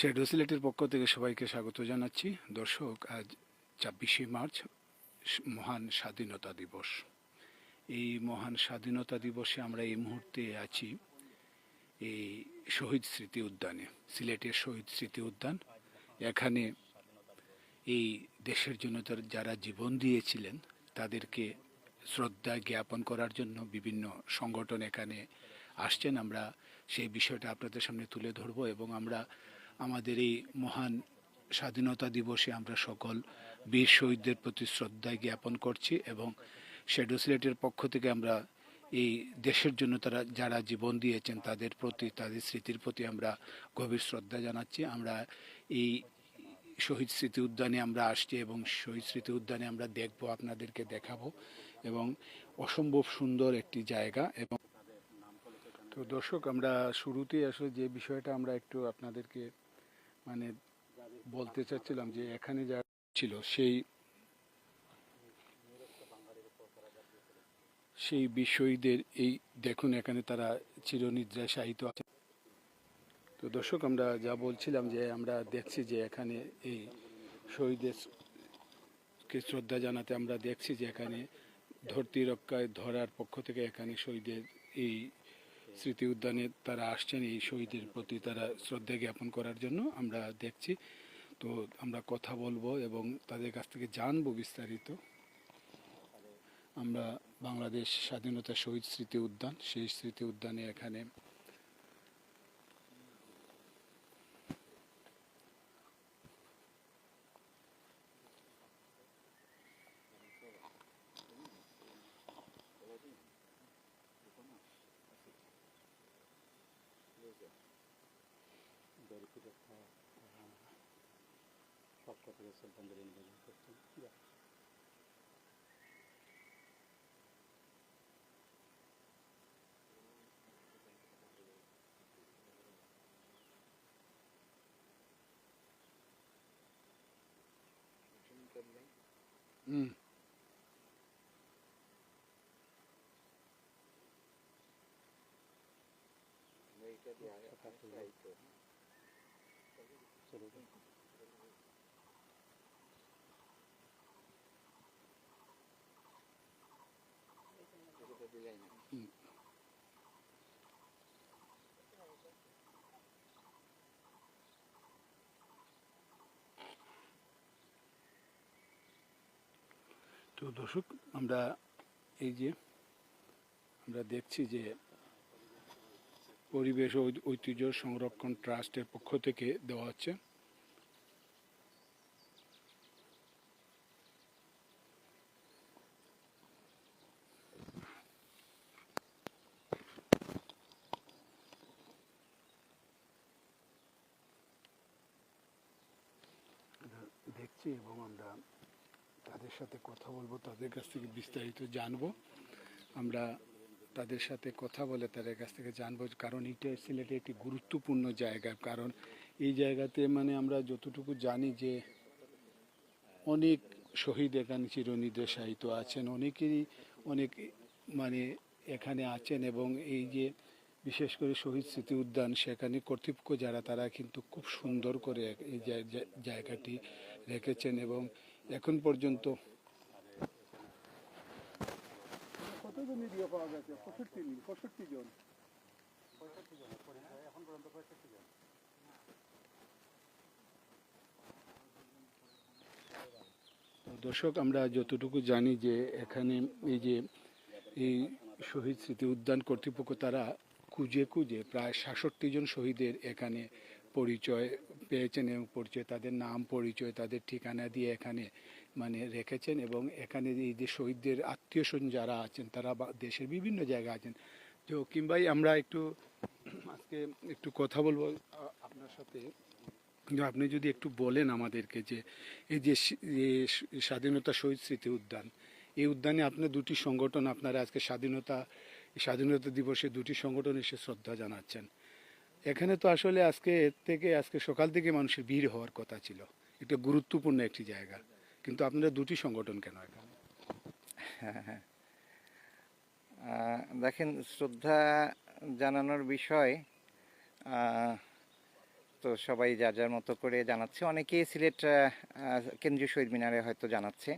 Shadow সিলেটের পক্ষ থেকে সবাইকে স্বাগত জানাচ্ছি। দর্শক, আজ ছাব্বিশে মার্চ মহান স্বাধীনতা দিবস। এই মহান স্বাধীনতা দিবসে আমরা এই মুহূর্তে আছি এই শহীদ স্মৃতি উদ্যানে, সিলেটের শহীদ স্মৃতি উদ্যান। এখানে এই দেশের জন্য যারা জীবন দিয়েছিলেন, তাদেরকে শ্রদ্ধা জ্ঞাপন করার জন্য বিভিন্ন সংগঠন এখানে আসছেন। আমরা সেই বিষয়টা আপনাদের সামনে তুলে ধরব এবং আমরা আমাদের এই মহান স্বাধীনতা দিবসে আমরা সকল বীর শহীদদের প্রতি শ্রদ্ধা জ্ঞাপন করছি এবং শেডো সিলেটের পক্ষ থেকে আমরা এই দেশের জন্য তারা যারা জীবন দিয়েছেন তাদের প্রতি, তাদের স্মৃতির প্রতি আমরা গভীর শ্রদ্ধা জানাচ্ছি। আমরা এই শহীদ স্মৃতি উদ্যানে আমরা আসছি এবং শহীদ স্মৃতি উদ্যানে আমরা দেখব, আপনাদেরকে দেখাবো এবং অসম্ভব সুন্দর একটি জায়গা এবং তো দর্শক, আমরা শুরুতেই আসলে যে বিষয়টা আমরা একটু আপনাদেরকে মানে বলতে চাচ্ছিলাম যে এখানে যা ছিল, সেই সেই বিষয়ীদের এই দেখুন, এখানে তারা চিরনিদ্রায় শায়িত আছে। তো দর্শক, আমরা যা বলছিলাম যে আমরা দেখছি যে এখানে এই শহীদের কে শ্রদ্ধা জানাতে আমরা দেখছি যে এখানে ধরতি রক্ষায় ধরার পক্ষ থেকে এখানে শহীদের এই স্মৃতি উদ্যানে তারা আসছেন এই শহীদের প্রতি তারা শ্রদ্ধা জ্ঞাপন করার জন্য। আমরা দেখছি। তো আমরা কথা বলব এবং তাদের কাছ থেকে জানব বিস্তারিত। আমরা বাংলাদেশ স্বাধীনতা শহীদ স্মৃতি উদ্যান, সেই স্মৃতি উদ্যানে এখানে うん。それで。তো দর্শক, আমরা এই যে, আমরা দেখছি যে পরিবেশ ঐতিহ্য সংরক্ষণ ট্রাস্টের পক্ষ থেকে দেওয়া হচ্ছে আমরা দেখছি এবং আমরা তাদের সাথে কথা বলব, তাদের কাছ থেকে বিস্তারিত জানব। আমরা তাদের সাথে কথা বলে তাদের কাছ থেকে জানব কারণ এটা সিলেটে একটি গুরুত্বপূর্ণ জায়গা। কারণ এই জায়গাতে মানে আমরা যতটুকু জানি যে অনেক শহীদ এখানে চিরনির্দেশায়িত আছেন অনেকেরই অনেক মানে এখানে আছেন এবং এই যে বিশেষ করে শহীদ স্মৃতি উদ্যান সেখানে কর্তৃপক্ষ যারা, তারা কিন্তু খুব সুন্দর করে এই জায়- জায়- জায়গাটি রেখেছেন এবং এখন পর্যন্ত পাওয়া গেছে, পঁয়ষট্টি পঁয়ষট্টি জন। দর্শক, আমরা যতটুকু জানি যে এখানে এই যে এই শহীদ স্মৃতি উদ্যান কর্তৃপক্ষ, তারা খুঁজে খুঁজে প্রায় সাতষট্টি জন শহীদের এখানে পরিচয় পেয়েছেন এবং পরিচয়, তাদের নাম পরিচয়, তাদের ঠিকানা দিয়ে এখানে মানে রেখেছেন এবং এখানে এই যে শহীদদের আত্মীয় স্বজন যারা আছেন, তারা দেশের বিভিন্ন জায়গায় আছেন। তো কিংবাই আমরা একটু আজকে একটু কথা বলব আপনার সাথে। আপনি যদি একটু বলেন আমাদেরকে যে এই যে স্বাধীনতা শহীদ স্মৃতি উদ্যান, এই উদ্যানে আপনার দুটি সংগঠন, আপনারা আজকে স্বাধীনতা স্বাধীনতা দিবসে দুটি সংগঠন এসে শ্রদ্ধা জানাচ্ছেন। এখানে তো আসলে আজকে এর থেকে, আজকে সকাল থেকে মানুষের ভিড় হওয়ার কথা ছিল। এটা গুরুত্বপূর্ণ একটি জায়গা। কিন্তু আপনারা দুটি সংগঠন কেন এখানে? হ্যাঁ হ্যাঁ। দেখেন, শ্রদ্ধা জানানোর বিষয় তো সবাই যার যার মতো করে জানাচ্ছে। অনেকে সিলেট কেন্দ্রীয় শহীদ মিনারে হয়তো জানাচ্ছে।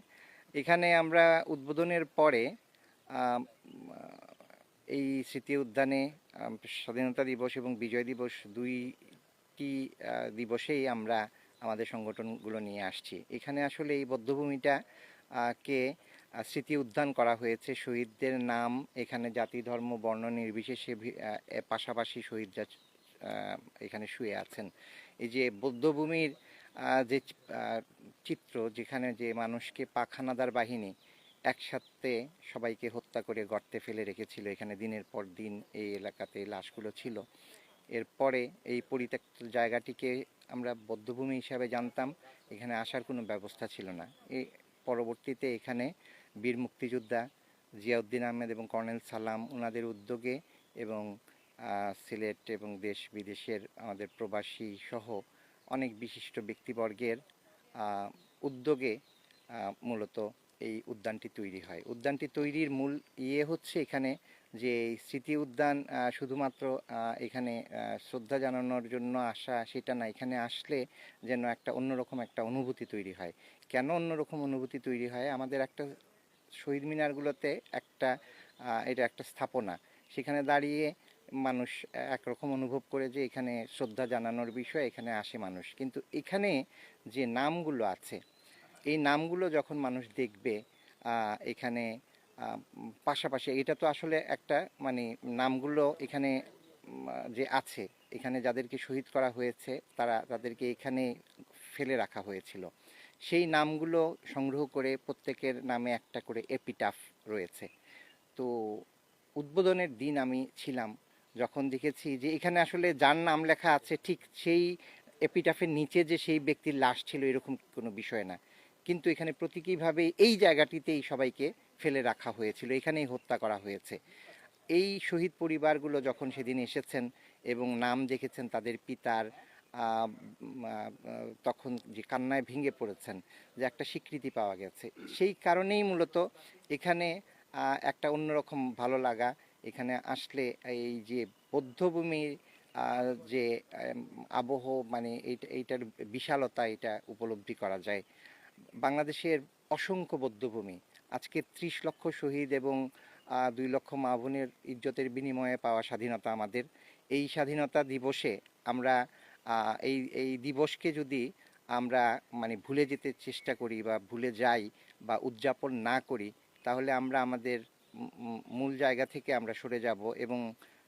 এখানে আমরা উদ্বোধনের পরে এই স্মৃতি উদ্যানে স্বাধীনতা দিবস এবং বিজয় দিবস দুইটি দিবসেই আমরা আমাদের সংগঠনগুলো নিয়ে আসছি। এখানে আসলে এই বদ্ধভূমিটা কে স্মৃতি উদ্যান করা হয়েছে। শহীদদের নাম এখানে জাতি, ধর্ম, বর্ণ নির্বিশেষে পাশাপাশি শহীদরা এখানে শুয়ে আছেন। এই যে বৌদ্ধভূমির যে চিত্র যেখানে যে মানুষকে পাখানাদার বাহিনী একসাথে সবাইকে হত্যা করে গর্তে ফেলে রেখেছিল, এখানে দিনের পর দিন এই এলাকাতে লাশগুলো ছিল। এরপরে এই পরিত্যক্ত জায়গাটিকে আমরা বদ্ধভূমি হিসাবে জানতাম, এখানে আসার কোনো ব্যবস্থা ছিল না। এই পরবর্তীতে এখানে বীর মুক্তিযোদ্ধা জিয়াউদ্দিন আহমেদ এবং কর্নেল সালাম ওনাদের উদ্যোগে এবং সিলেট এবং দেশ বিদেশের আমাদের প্রবাসী সহ অনেক বিশিষ্ট ব্যক্তিবর্গের উদ্যোগে মূলত এই উদ্যানটি তৈরি হয়। উদ্যানটি তৈরির মূল ইয়ে হচ্ছে এখানে যে স্মৃতি উদ্যান শুধুমাত্র এখানে শ্রদ্ধা জানানোর জন্য আসা সেটা না, এখানে আসলে যেন একটা অন্যরকম একটা অনুভূতি তৈরি হয়। কেন অন্যরকম অনুভূতি তৈরি হয়? আমাদের একটা শহীদ মিনারগুলোতে একটা এটা একটা স্থাপনা। সেখানে দাঁড়িয়ে মানুষ একরকম অনুভব করে যে এখানে শ্রদ্ধা জানানোর বিষয়, এখানে আসে মানুষ। কিন্তু এখানে যে নামগুলো আছে, এই নামগুলো যখন মানুষ দেখবে এখানে পাশাপাশি এটা তো আসলে একটা মানে নামগুলো এখানে যে আছে, এখানে যাদেরকে শহীদ করা হয়েছে, তারা তাদেরকে এখানে ফেলে রাখা হয়েছিল। সেই নামগুলো সংগ্রহ করে প্রত্যেকের নামে একটা করে এপিটাফ রয়েছে। তো উদ্বোধনের দিন আমি ছিলাম, যখন দেখেছি যে এখানে আসলে যার নাম লেখা আছে, ঠিক সেই এপিটাফের নিচে যে সেই ব্যক্তির লাশ ছিল, এরকম কোনো বিষয় না। কিন্তু এখানে প্রতীকীভাবে এই জায়গাটিতেই সবাইকে ফেলে রাখা হয়েছিল, এখানেই হত্যা করা হয়েছে। এই শহীদ পরিবারগুলো যখন সেদিন এসেছেন এবং নাম দেখেছেন তাদের পিতার তখন যে কান্নায় ভেঙে পড়েছেন, যে একটা স্বীকৃতি পাওয়া গেছে। সেই কারণেই মূলত এখানে একটা অন্যরকম ভালো লাগা এখানে আসলে এই যে বৌদ্ধভূমির যে আবহ মানে এইটা, এইটার বিশালতা এটা উপলব্ধি করা যায়। বাংলাদেশের অসংখ্য বৌদ্ধভূমি আজকে ত্রিশ লক্ষ শহীদ এবং দুই লক্ষ মা বোনের ইজ্জতের বিনিময়ে পাওয়া স্বাধীনতা আমাদের। এই স্বাধীনতা দিবসে আমরা এই এই দিবসকে যদি আমরা মানে ভুলে যেতে চেষ্টা করি বা ভুলে যাই বা উদযাপন না করি, তাহলে আমরা আমাদের মূল জায়গা থেকে আমরা সরে যাব এবং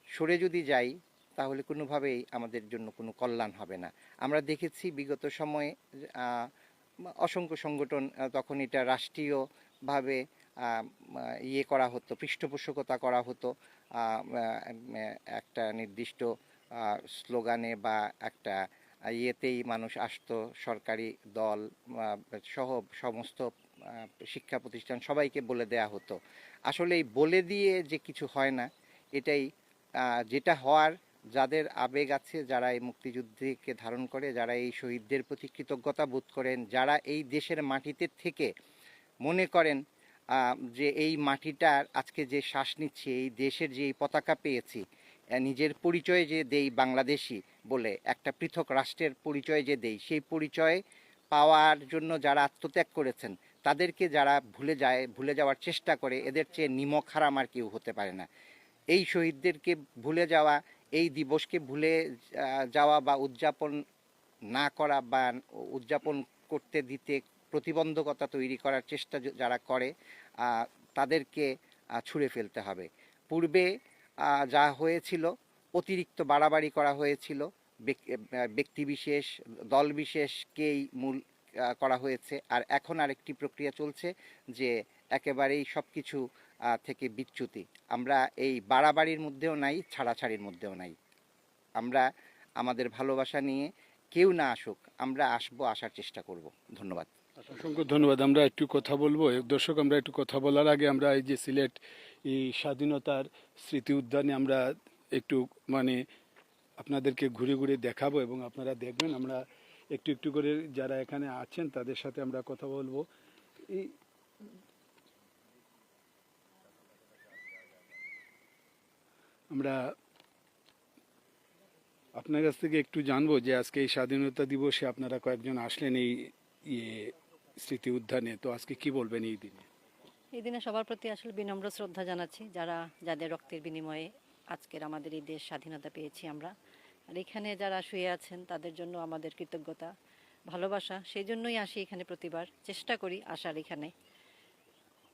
সরে যদি যাই, তাহলে কোনোভাবেই আমাদের জন্য কোনো কল্যাণ হবে না। আমরা দেখেছি বিগত সময়ে অসংখ্য সংগঠন তখন এটা রাষ্ট্রীয়ভাবে আহ, ইয়ে করা হতো পৃষ্ঠপোষকতা করা হতো একটা নির্দিষ্ট স্লোগানে বা একটা ইয়েতেই মানুষ আসতো সরকারি দল সহ সমস্ত শিক্ষা প্রতিষ্ঠান সবাইকে বলে দেয়া হতো। আসলে এই বলে দিয়ে যে কিছু হয় না এটাই যেটা হওয়ার যাদের আবেগ আছে যারা এই মুক্তিযুদ্ধকে ধারণ করে যারা এই শহীদদের প্রতি কৃতজ্ঞতা বোধ করেন যারা এই দেশের মাটিতে থেকে মনে করেন যে এই মাটিটার আজকে যে শ্বাস নিচ্ছি, এই দেশের যে এই পতাকা পেয়েছি নিজের পরিচয় যে দেই বাংলাদেশি বলে, একটা পৃথক রাষ্ট্রের পরিচয় যে দেই, সেই পরিচয় পাওয়ার জন্য যারা আত্মত্যাগ করেছেন, তাদেরকে যারা ভুলে যায়, ভুলে যাওয়ার চেষ্টা করে, এদের চেয়ে নিমক হারাম আর কেউ হতে পারে না। এই শহীদদেরকে ভুলে যাওয়া, এই দিবসকে ভুলে যাওয়া বা উদযাপন না করা বা উদযাপন করতে দিতে প্রতিবন্ধকতা তৈরি করার চেষ্টা যারা করে তাদেরকে ছুঁড়ে ফেলতে হবে। পূর্বে যা হয়েছিল, অতিরিক্ত বাড়াবাড়ি করা হয়েছিল ব্যক্তিবিশেষ দলবিশেষকেই মূল করা হয়েছে। আর এখন আরেকটি প্রক্রিয়া চলছে যে একেবারেই সব কিছু থেকে বিচ্যুতি। আমরা এই বাড়াবাড়ির মধ্যেও নাই, ছাড়াছাড়ির মধ্যেও নাই। আমরা আমাদের ভালোবাসা নিয়ে কেউ না আসুক, আমরা আসব আসার চেষ্টা করব। ধন্যবাদ। অসংখ্য ধন্যবাদ। আমরা একটু কথা বলব। দর্শক, আমরা একটু কথা বলার আগে আমরা এই যে সিলেট, এই স্বাধীনতার স্মৃতি উদ্যানে আমরা একটু মানে আপনাদেরকে ঘুরে ঘুরে দেখাবো এবং আপনারা দেখবেন, আমরা একটু একটু করে যারা এখানে আছেন তাদের সাথে আমরা কথা বলব। এই আমরা আপনার কাছ থেকে একটু জানব যে আজকে এই স্বাধীনতা দিবসে আপনারা কয়েকজন আসলেন এই ইয়ে স্মৃতি উদ্যানে। তো আজকে কি বলবেন এই দিনে? এই দিনে সবার প্রতি আসলে বিনম্র শ্রদ্ধা জানাচ্ছি, যারা, যাদের রক্তের বিনিময়ে আজকের আমাদের এই দেশ স্বাধীনতা পেয়েছি আমরা। আর এখানে যারা শুয়ে আছেন, তাদের জন্য আমাদের কৃতজ্ঞতা, ভালোবাসা, সেই জন্যই আসি এখানে প্রতিবার। চেষ্টা করি আসার এখানে।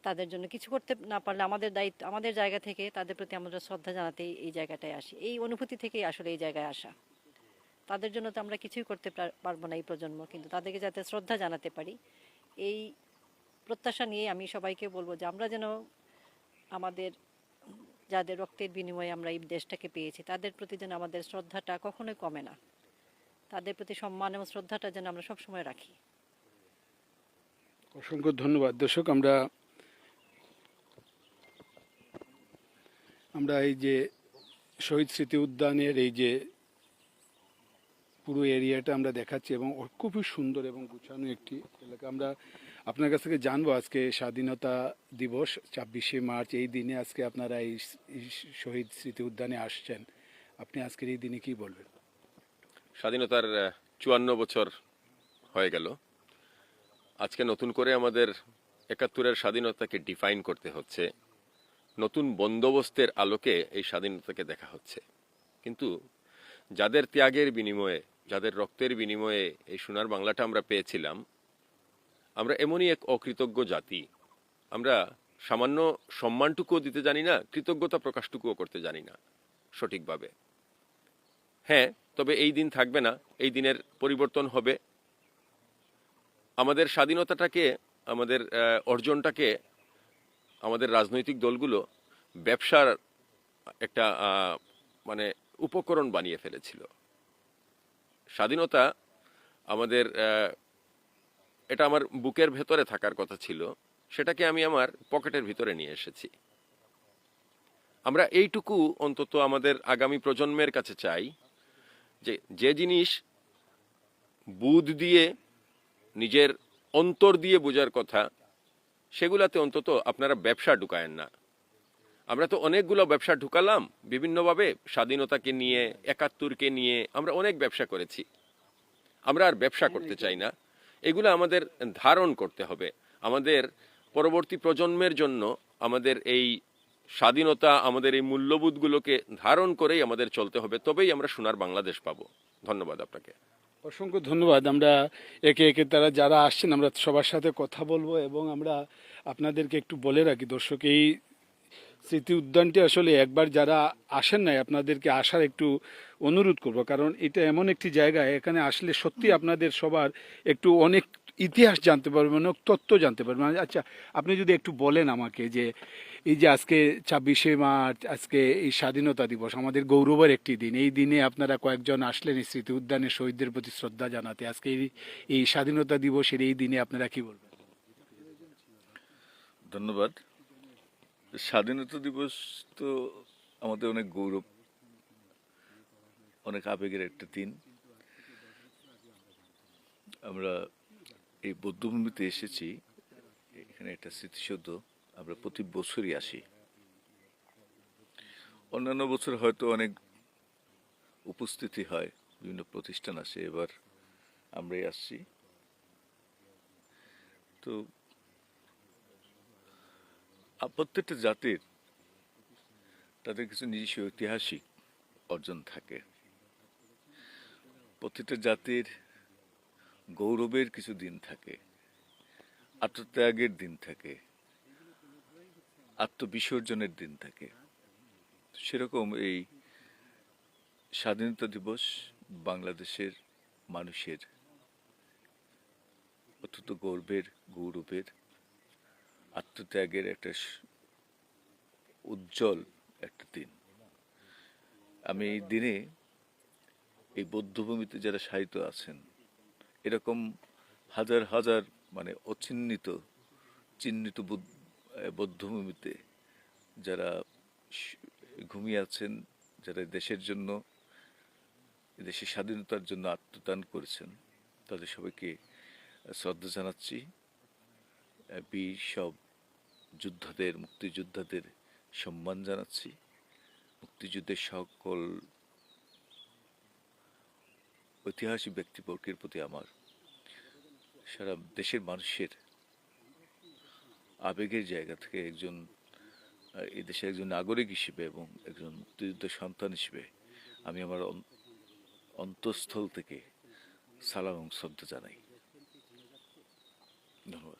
তাদের জন্য কিছু করতে না পারলে আমাদের দায়িত্ব, আমাদের জায়গা থেকে তাদের প্রতি আমরা শ্রদ্ধা জানাতে এই জায়গাটায় আসি। এই অনুভূতি থেকেই আসলে এই জায়গায় আসা। তাদের জন্য তো আমরা কিছুই করতে পার- পারব না এই প্রজন্ম, কিন্তু তাদেরকে যাতে শ্রদ্ধা জানাতে পারি। এই প্রত্যাশা নিয়ে আমি সবাইকে বলব যে আমরা যেন আমাদের, যাদের রক্তের বিনিময়ে আমরা এই দেশটাকে পেয়েছি, তাদের প্রতি যেন আমাদের শ্রদ্ধাটা কখনোই কমে না। তাদের প্রতি সম্মান এবং শ্রদ্ধাটা যেন আমরা সবসময় রাখি। অসংখ্য ধন্যবাদ। দর্শক, আমরা আমরা এই যে শহীদ স্মৃতি উদ্যানের এই যে পুরো এরিয়াটা আমরা দেখাচ্ছি এবং খুবই সুন্দর এবং গুছানো একটি এলাকা। আমরা আপনার কাছ থেকে জানব আজকে স্বাধীনতা দিবস, ছাব্বিশে মার্চ, এই দিনে আজকে আপনারা এই শহীদ স্মৃতি উদ্যানে আসছেন। আপনি আজকের এই দিনে কি বলবেন? স্বাধীনতার চুয়ান্ন বছর হয়ে গেল। আজকে নতুন করে আমাদের একাত্তরের স্বাধীনতাকে ডিফাইন করতে হচ্ছে। নতুন বন্দোবস্তের আলোকে এই স্বাধীনতাকে দেখা হচ্ছে। কিন্তু যাদের ত্যাগের বিনিময়ে যাদের রক্তের বিনিময়ে এই সোনার বাংলাটা আমরা পেয়েছিলাম, আমরা এমনই এক অকৃতজ্ঞ জাতি। আমরা সামান্য সম্মানটুকুও দিতে জানি না, কৃতজ্ঞতা প্রকাশটুকুও করতে জানি না, সঠিকভাবে। হ্যাঁ তবে এই দিন থাকবে না, এই দিনের পরিবর্তন হবে। আমাদের স্বাধীনতাটাকে, আমাদের অর্জনটাকে, আমাদের রাজনৈতিক দলগুলো ব্যবসার একটা মানে উপকরণ বানিয়ে ফেলেছিল। স্বাধীনতা আমাদের এটা আমার বুকের ভেতরে থাকার কথা ছিল, সেটাকে আমি আমার পকেটের ভিতরে নিয়ে এসেছি। আমরা এইটুকু অন্তত আমাদের আগামী প্রজন্মের কাছে চাই যে যে জিনিস বুধ দিয়ে, নিজের অন্তর দিয়ে বোঝার কথা, সেগুলাতে অন্তত আপনারা ব্যবসা ঢুকায়েন না। আমরা তো অনেকগুলো ব্যবসা ঢুকালাম বিভিন্নভাবে স্বাধীনতাকে নিয়ে একাত্তরকে নিয়ে আমরা অনেক ব্যবসা করেছি। আমরা আর ব্যবসা করতে চাই না। এগুলো আমাদের ধারণ করতে হবে। আমাদের পরবর্তী প্রজন্মের জন্য আমাদের এই স্বাধীনতা আমাদের এই মূল্যবোধগুলোকে ধারণ করেই আমাদের চলতে হবে তবেই আমরা সোনার বাংলাদেশ পাবো। ধন্যবাদ আপনাকে। অসংখ্য ধন্যবাদ। আমরা একে একে তারা যারা আসছেন আমরা সবার সাথে কথা বলব এবং আমরা আপনাদেরকে একটু বলে রাখি দর্শক এই স্মৃতি উদ্যানটি আসলে একবার যারা আসেন নাই, আপনাদেরকে আসার একটু অনুরোধ করব, কারণ এটা এমন একটি জায়গা, এখানে আসলে সত্যি আপনাদের সবার একটু অনেক ইতিহাস জানতে পারবেন, অনেক তথ্য জানতে পারবেন। আচ্ছা আপনি যদি একটু বলেন আমাকে যে এই যে আজকে ছাব্বিশে মার্চ, আজকে এই স্বাধীনতা দিবস, আমাদের গৌরবের একটি দিন, এই দিনে আপনারা কয়েকজন আসলেন এই স্মৃতি উদ্যানে শহীদদের প্রতি শ্রদ্ধা জানাতে। আজকে এই স্বাধীনতা দিবসের এই দিনে আপনারা কি বলবেন? ধন্যবাদ। স্বাধীনতা দিবস তো আমাদের অনেক গৌরব, অনেক আবেগের একটা দিন। আমরা এই বৌদ্ধভূমিতে এসেছি, এখানে একটা স্মৃতিসৌধ, আমরা প্রতি বছরই আসি। অন্যান্য বছর হয়তো অনেক উপস্থিতি হয়, বিভিন্ন প্রতিষ্ঠান আসে, এবার আমরাই আসছি। তো প্রত্যেকটা জাতির তাদের কিছু নিজস্ব ঐতিহাসিক অর্জন থাকে। প্রত্যেকটা জাতির গৌরবের কিছু দিন থাকে, আত্মত্যাগের দিন থাকে, আত্মবিসর্জনের দিন থাকে। সেরকম এই স্বাধীনতা দিবস বাংলাদেশের মানুষের অত্যন্ত গর্বের, গৌরবের আত্মত্যাগের একটা উজ্জ্বল একটা দিন। আমি এই দিনে এই বৌদ্ধভূমিতে যারা সাহিত্য আছেন, এরকম হাজার হাজার মানে অচিহ্নিত, চিহ্নিত বুদ্ধ- বৌদ্ধভূমিতে যারা ঘুমিয়ে আছেন, যারা দেশের জন্য, দেশের স্বাধীনতার জন্য আত্মদান করেছেন, তাদের সবাইকে শ্রদ্ধা জানাচ্ছি। বীর সব যোদ্ধাদের, মুক্তিযোদ্ধাদের সম্মান জানাচ্ছি। মুক্তিযুদ্ধের সকল ঐতিহাসিক ব্যক্তিবর্গের প্রতি আমার সারা দেশের মানুষের আবেগের জায়গা থেকে একজন এই দেশের একজন নাগরিক হিসেবে এবং একজন মুক্তিযুদ্ধের সন্তান হিসেবে আমি আমার অন- অন্তঃস্থল থেকে সালাম এবং শ্রদ্ধা জানাই। ধন্যবাদ।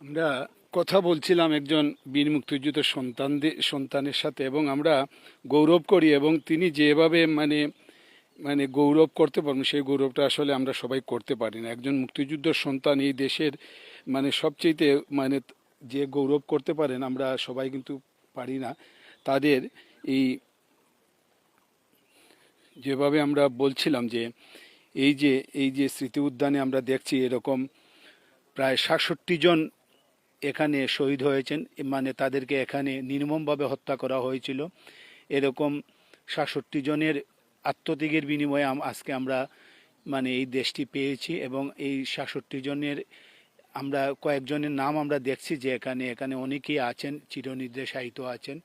আমরা কথা বলছিলাম একজন বীর মুক্তিযুদ্ধ সন্তানদের, সন্তানের সাথে এবং আমরা গৌরব করি এবং তিনি যেভাবে মানে মানে গৌরব করতে পারবেন সেই গৌরবটা আসলে আমরা সবাই করতে পারি না। একজন মুক্তিযুদ্ধ সন্তান এই দেশের মানে সবচেয়েতে মানে যে গৌরব করতে পারেন আমরা সবাই কিন্তু পারি না। তাদের এই যেভাবে আমরা বলছিলাম যে এই যে এই যে স্মৃতি উদ্যানে আমরা দেখছি এরকম প্রায় সাতষট্টি জন এখানে শহীদ হয়েছেন মানে তাদেরকে এখানে নির্মমভাবে হত্যা করা হয়েছিল। এরকম সাতষট্টি জনের আত্মত্যাগের বিনিময়ে আজকে আমরা মানে এই দেশটি পেয়েছি এবং এই সাতষট্টি জনের আমরা কয়েকজনের নাম আমরা দেখছি যে এখানে এখানে অনেকেই আছেন চিরনির্দেশায়িত আছেন।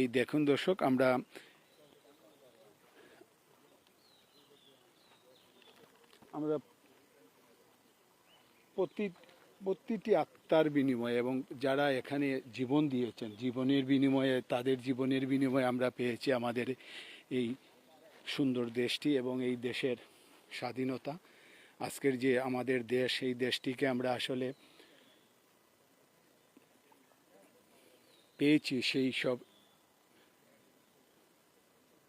এই দেখুন দর্শক, আমরা আমরা প্রতি প্রতিটি আত্মার বিনিময়ে এবং যারা এখানে জীবন দিয়েছেন, জীবনের বিনিময়ে, তাদের জীবনের বিনিময়ে আমরা পেয়েছি আমাদের এই সুন্দর দেশটি এবং এই দেশের স্বাধীনতা। আজকের যে আমাদের দেশ, এই দেশটিকে আমরা আসলে পেয়েছি সেই সব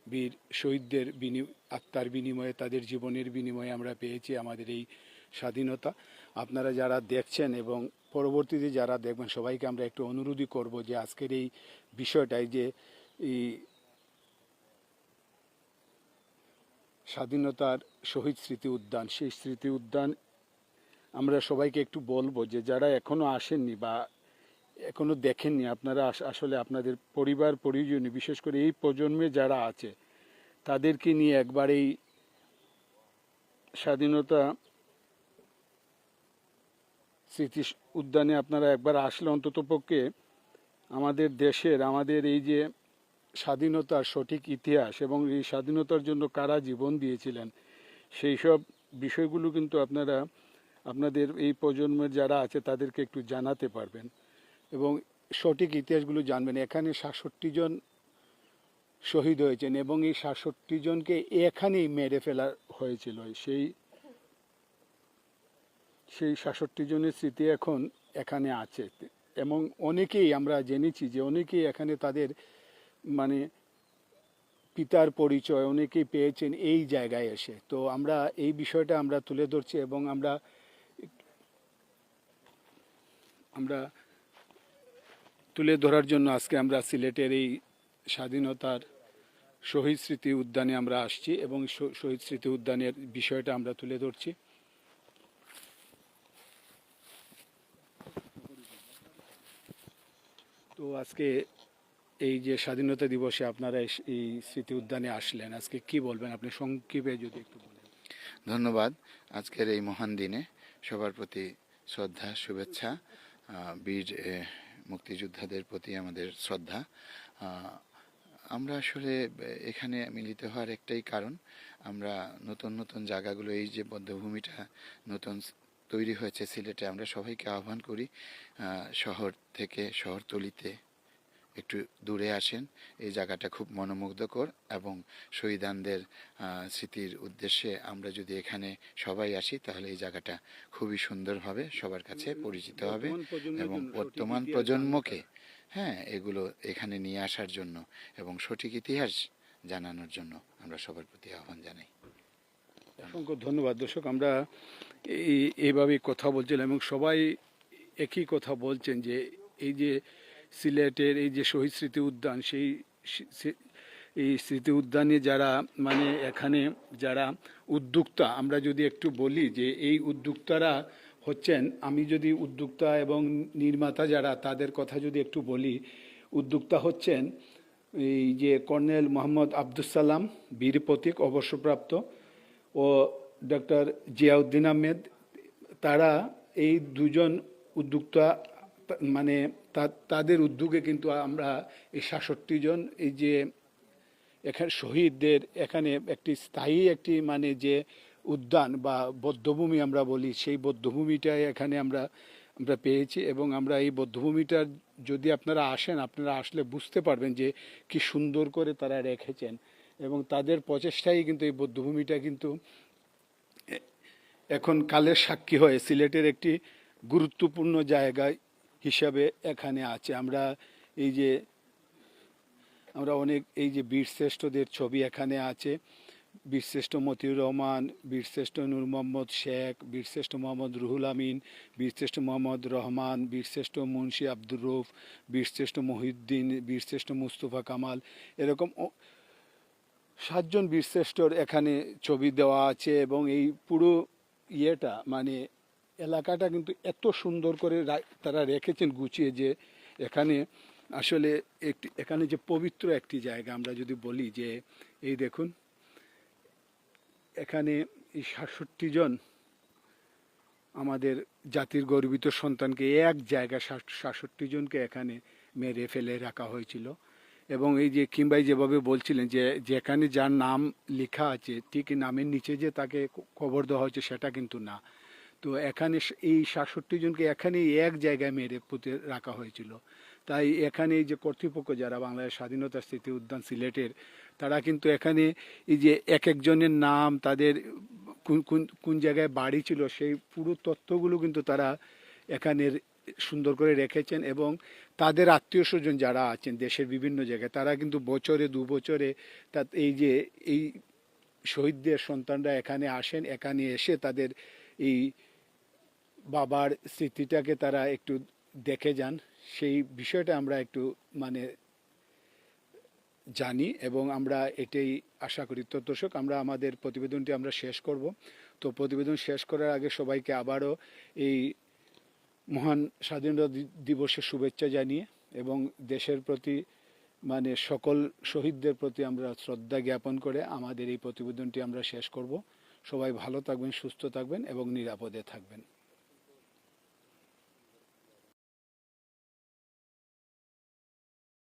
বীর শহীদদের বিনি, আত্মার বিনিময়ে, তাদের জীবনের বিনিময়ে আমরা পেয়েছি আমাদের এই স্বাধীনতা। আপনারা যারা দেখছেন এবং পরবর্তীতে যারা দেখবেন, সবাইকে আমরা একটু অনুরোধই করব যে আজকের এই বিষয়টাই যে এই স্বাধীনতার শহীদ স্মৃতি উদ্যান, সেই স্মৃতি উদ্যান আমরা সবাইকে একটু বলব যে যারা এখনও আসেননি বা এখনও দেখেননি, আপনারা আসলে আপনাদের পরিবার পরিজনে বিশেষ করে এই প্রজন্মে যারা আছে, তাদেরকে নিয়ে একবার এই স্বাধীনতা স্মৃতি উদ্যানে আপনারা একবার আসলে অন্তত পক্ষে আমাদের দেশের, আমাদের এই যে স্বাধীনতার সঠিক ইতিহাস এবং এই স্বাধীনতার জন্য কারা জীবন দিয়েছিলেন, সেই সব বিষয়গুলো কিন্তু আপনারা, আপনাদের এই প্রজন্মের যারা আছে তাদেরকে একটু জানাতে পারবেন এবং সঠিক ইতিহাসগুলো জানবেন। এখানে সাতষট্টি জন শহীদ হয়েছেন এবং এই সাতষট্টি জনকে এখানেই মেরে ফেলা হয়েছিল। সেই সেই সাতষট্টি জনের স্মৃতি এখন এখানে আছে। এবং অনেকেই আমরা জেনেছি যে অনেকেই এখানে তাদের মানে পিতার পরিচয় অনেকেই পেয়েছেন এই জায়গায় এসে। তো আমরা এই বিষয়টা আমরা তুলে ধরছি এবং আমরা আমরা তুলে ধরার জন্য আজকে আমরা সিলেটের এই স্বাধীনতার শহীদ স্মৃতি উদ্যানে আমরা আসছি এবং শহীদ স্মৃতি উদ্যানের বিষয়টা আমরা তুলে ধরছি। তো আজকে এই যে স্বাধীনতা দিবসে আপনারা এই স্মৃতি উদ্যানে আসলেন, আজকে কি বলবেন? আপনি সংক্ষেপে যদি একটু বলেন। ধন্যবাদ আজকের এই মহান দিনে। সবার প্রতি শ্রদ্ধা, শুভেচ্ছা। বীর মুক্তিযোদ্ধাদের প্রতি আমাদের শ্রদ্ধা। আমরা আসলে এখানে মিলিত হওয়ার একটাই কারণ, আমরা নতুন নতুন জায়গাগুলো, এই যে বদ্ধভূমিটা নতুন তৈরি হয়েছে সিলেটে। আমরা সবাইকে আহ্বান করি শহর থেকে শহরতলিতে একটু দূরে আসেন। এই জায়গাটা খুব মনোমুগ্ধকর এবং শহীদানদের স্মৃতির উদ্দেশ্যে আমরা যদি এখানে সবাই আসি তাহলে এই জায়গাটা খুবই সুন্দরভাবে সবার কাছে পরিচিত হবে এবং বর্তমান প্রজন্মকে হ্যাঁ এগুলো এখানে নিয়ে আসার জন্য এবং সঠিক ইতিহাস জানানোর জন্য আমরা সবার প্রতি আহ্বান জানাই। অসংখ্য ধন্যবাদ। দর্শক, আমরা এই, এইভাবে কথা বলছিলাম এবং সবাই একই কথা বলছেন যে এই যে সিলেটের এই যে শহীদ স্মৃতি উদ্যান, সেই এই স্মৃতি উদ্যানে যারা মানে এখানে যারা উদ্যোক্তা, আমরা যদি একটু বলি যে এই উদ্যোক্তারা হচ্ছেন, আমি যদি উদ্যোক্তা এবং নির্মাতা যারা, তাদের কথা যদি একটু বলি, উদ্যোক্তা হচ্ছেন এই যে কর্নেল মোহাম্মদ আব্দুল সালাম, বীর প্রতীক, অবসরপ্রাপ্ত ও ডক্টর জিয়াউদ্দিন আহমেদ, তারা এই দুজন উদ্যোক্তা মানে তাদের উদ্যোগে কিন্তু আমরা এই সাতষট্টি জন, এই যে এখানে শহীদদের এখানে একটি স্থায়ী একটি মানে যে উদ্যান বা বদ্ধভূমি আমরা বলি, সেই বদ্ধভূমিটাই এখানে আমরা আমরা পেয়েছি এবং আমরা এই বদ্ধভূমিটার যদি আপনারা আসেন, আপনারা আসলে বুঝতে পারবেন যে কি সুন্দর করে তারা রেখেছেন। এবং তাদের প্রচেষ্টাই কিন্তু এই বদ্ধভূমিটা কিন্তু এখন কালের সাক্ষী হয়ে সিলেটের একটি গুরুত্বপূর্ণ জায়গা হিসাবে এখানে আছে। আমরা এই যে, আমরা অনেক এই যে বীরশ্রেষ্ঠদের ছবি এখানে আছে। বীরশ্রেষ্ঠ মতিউর রহমান, বীরশ্রেষ্ঠ নূর মোহাম্মদ শেখ, বীরশ্রেষ্ঠ মোহাম্মদ রুহুল আমিন, বীরশ্রেষ্ঠ মোহাম্মদ রহমান, বীরশ্রেষ্ঠ মুন্সি আব্দুর রৌফ বীরশ্রেষ্ঠ মহিউদ্দিন, বীরশ্রেষ্ঠ মুস্তফা কামাল, এরকম সাতজন বীরশ্রেষ্ঠর এখানে ছবি দেওয়া আছে এবং এই পুরো ইয়েটা মানে এলাকাটা কিন্তু এত সুন্দর করে তারা রেখেছেন গুছিয়ে যে এখানে আসলে একটি, এখানে যে পবিত্র একটি জায়গা আমরা যদি বলি যে, এই দেখুন, এখানে এই সাতষট্টি জন আমাদের জাতির গর্বিত সন্তানকে এক জায়গায় সাতষট্টি জনকে এখানে মেরে ফেলে রাখা হয়েছিল। এবং এই যে কিংবাই যেভাবে বলছিলেন যে যেখানে যার নাম লেখা আছে, ঠিক নামের নিচে যে তাকে কবর দেওয়া হয়েছে সেটা কিন্তু না। তো এখানে এই সাতষট্টি জনকে এখানেই এক জায়গায় মেরে পুঁতে রাখা হয়েছিল। তাই এখানে এই যে কর্তৃপক্ষ যারা বাংলাদেশ স্বাধীনতা স্মৃতি উদ্যান সিলেটের, তারা কিন্তু এখানে এই যে এক একজনের নাম, তাদের কোন কোন কোন জায়গায় বাড়ি ছিল, সেই পুরো তথ্যগুলো কিন্তু তারা এখানের সুন্দর করে রেখেছেন এবং তাদের আত্মীয় স্বজন যারা আছেন দেশের বিভিন্ন জায়গায়, তারা কিন্তু বছরে, দু বছরে তা এই যে এই শহীদদের সন্তানরা এখানে আসেন, এখানে এসে তাদের এই বাবার স্মৃতিটাকে তারা একটু দেখে যান। সেই বিষয়টা আমরা একটু মানে জানি এবং আমরা এটাই আশা করি। তো দর্শক, আমরা আমাদের প্রতিবেদনটি আমরা শেষ করব। তো প্রতিবেদন শেষ করার আগে সবাইকে আবারও এই মহান স্বাধীনতা দিবসের শুভেচ্ছা জানিয়ে এবং দেশের প্রতি মানে সকল শহীদদের প্রতি আমরা শ্রদ্ধা জ্ঞাপন করে আমাদের এই প্রতিবেদনটি আমরা শেষ করব। সবাই ভালো থাকবেন, সুস্থ থাকবেন এবং নিরাপদে থাকবেন।